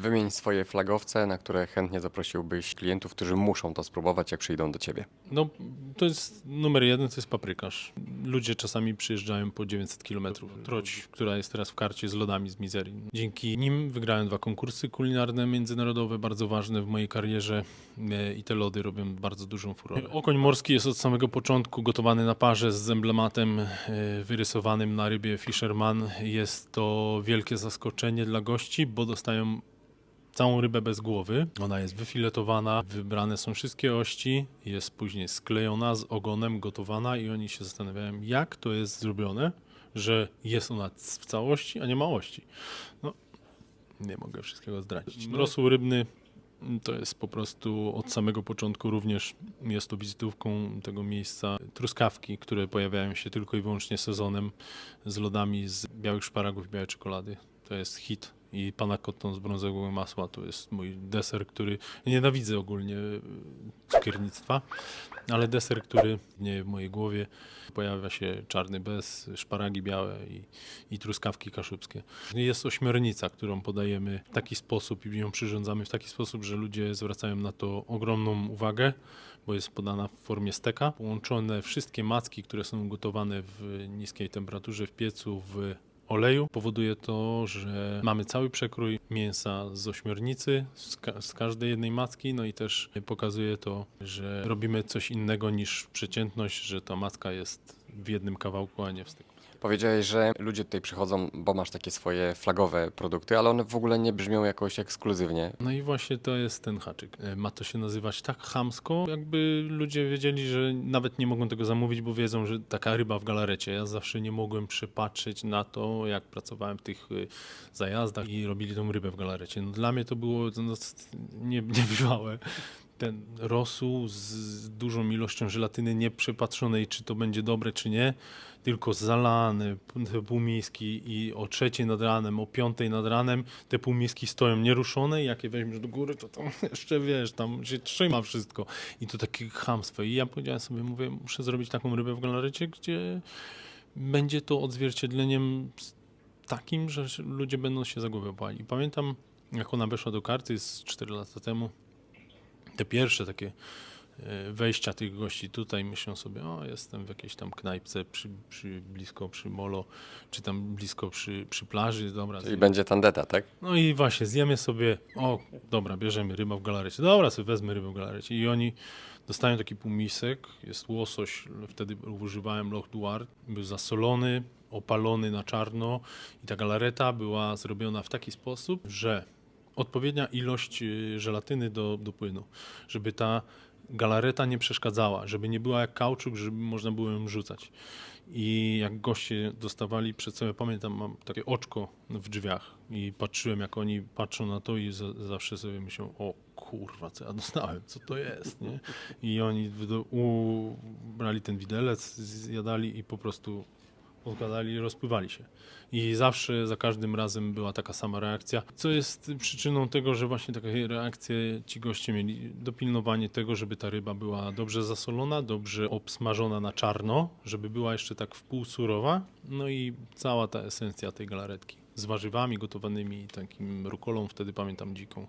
Wymień swoje flagowce, na które chętnie zaprosiłbyś klientów, którzy muszą to spróbować, jak przyjdą do ciebie. No, to jest numer jeden, to jest paprykarz. Ludzie czasami przyjeżdżają po 900 km. Troć, która jest teraz w karcie z lodami z mizerii. Dzięki nim wygrałem dwa konkursy kulinarne międzynarodowe, bardzo ważne w mojej karierze e, i te lody robią bardzo dużą furorę. Okoń morski jest od samego początku gotowany na parze z emblematem e, wyrysowanym na rybie Fisherman. Jest to wielkie zaskoczenie dla gości, bo dostają całą rybę bez głowy. Ona jest wyfiletowana, wybrane są wszystkie ości, jest później sklejona z ogonem, gotowana i oni się zastanawiają, jak to jest zrobione, że jest ona w całości, a nie małości. No, nie mogę wszystkiego zdradzić. Rosół rybny to jest po prostu od samego początku również jest to wizytówką tego miejsca. Truskawki, które pojawiają się tylko i wyłącznie sezonem z lodami z białych szparagów i białej czekolady. To jest hit. I pana kotton z brązowego masła to jest mój deser, który nienawidzę ogólnie y, cukiernictwa, ale deser, który nie w mojej głowie pojawia się czarny bez, szparagi białe i, i truskawki kaszubskie. Jest ośmiornica, którą podajemy w taki sposób i ją przyrządzamy w taki sposób, że ludzie zwracają na to ogromną uwagę, bo jest podana w formie steka. Połączone wszystkie macki, które są gotowane w niskiej temperaturze w piecu w oleju powoduje to, że mamy cały przekrój mięsa z ośmiornicy, z, ka- z każdej jednej macki, no i też pokazuje to, że robimy coś innego niż przeciętność, że ta macka jest w jednym kawałku, a nie w styku. Powiedziałeś, że ludzie tutaj przychodzą, bo masz takie swoje flagowe produkty, ale one w ogóle nie brzmią jakoś ekskluzywnie. No i właśnie to jest ten haczyk. E, Ma to się nazywać tak chamsko, jakby ludzie wiedzieli, że nawet nie mogą tego zamówić, bo wiedzą, że taka ryba w galarecie. Ja zawsze nie mogłem przypatrzeć na to, jak pracowałem w tych y, zajazdach i robili tą rybę w galarecie. No, dla mnie to było no, nie, niebywałe. Ten rosół z dużą ilością żelatyny nieprzypatrzonej, czy to będzie dobre, czy nie, tylko zalane, te półmiski i o trzeciej nad ranem, o piątej nad ranem te półmiski stoją nieruszone i jak je weźmiesz do góry, to tam jeszcze wiesz, tam się trzyma wszystko. I to takie chamstwo. I ja powiedziałem sobie, mówię, muszę zrobić taką rybę w galarecie, gdzie będzie to odzwierciedleniem takim, że ludzie będą się za głowę łapali. I pamiętam, jak ona weszła do karty z 4 lata temu, te pierwsze takie e, wejścia tych gości tutaj, myślą sobie, o jestem w jakiejś tam knajpce przy, przy, blisko przy molo, czy tam blisko przy, przy plaży, dobra. Czyli zjem. będzie tandeta, tak? No i właśnie, zjemy sobie, o dobra, bierzemy rybę w galarecie, dobra, sobie wezmę rybę w galarecie i oni dostają taki półmisek, jest łosoś, wtedy używałem Loch Duar, był zasolony, opalony na czarno i ta galareta była zrobiona w taki sposób, że odpowiednia ilość y, żelatyny do, do płynu, żeby ta galareta nie przeszkadzała, żeby nie była jak kauczuk, żeby można było ją rzucać. I jak goście dostawali przed sobą, pamiętam, mam takie oczko w drzwiach i patrzyłem, jak oni patrzą na to i za, zawsze sobie myślą, o kurwa, co ja dostałem, co to jest, nie? I oni brali ten widelec, zjadali i po prostu odkładali i rozpływali się. I zawsze, za każdym razem była taka sama reakcja, co jest przyczyną tego, że właśnie takie reakcje ci goście mieli. Dopilnowanie tego, żeby ta ryba była dobrze zasolona, dobrze obsmażona na czarno, żeby była jeszcze tak w pół surowa, no i cała ta esencja tej galaretki. Z warzywami gotowanymi, takim rukolą, wtedy pamiętam dziką.